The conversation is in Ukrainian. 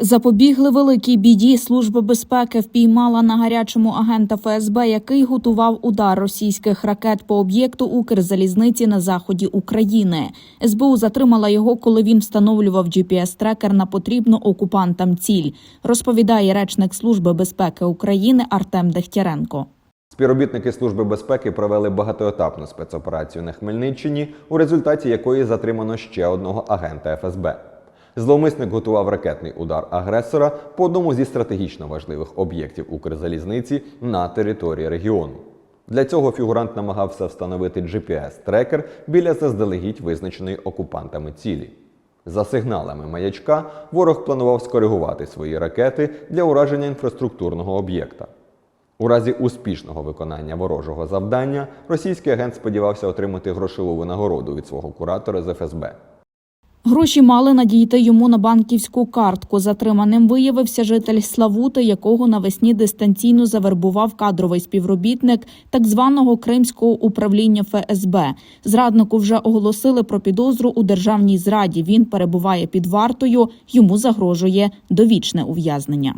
Запобігли великій біді. Служба безпеки впіймала на гарячому агента ФСБ, який готував удар російських ракет по об'єкту Укрзалізниці на заході України. СБУ затримала його, коли він встановлював GPS-трекер на потрібну окупантам ціль. Розповідає речник Служби безпеки України Артем Дегтяренко. Співробітники Служби безпеки провели багатоетапну спецоперацію на Хмельниччині, у результаті якої затримано ще одного агента ФСБ. Зловмисник готував ракетний удар агресора по одному зі стратегічно важливих об'єктів Укрзалізниці на території регіону. Для цього фігурант намагався встановити GPS-трекер біля заздалегідь визначеної окупантами цілі. За сигналами маячка ворог планував скоригувати свої ракети для ураження інфраструктурного об'єкта. У разі успішного виконання ворожого завдання російський агент сподівався отримати грошову винагороду від свого куратора з ФСБ. Гроші мали надійти йому на банківську картку. Затриманим виявився житель Славути, якого навесні дистанційно завербував кадровий співробітник так званого Кримського управління ФСБ. Зраднику вже оголосили про підозру у державній зраді. Він перебуває під вартою. Йому загрожує довічне ув'язнення.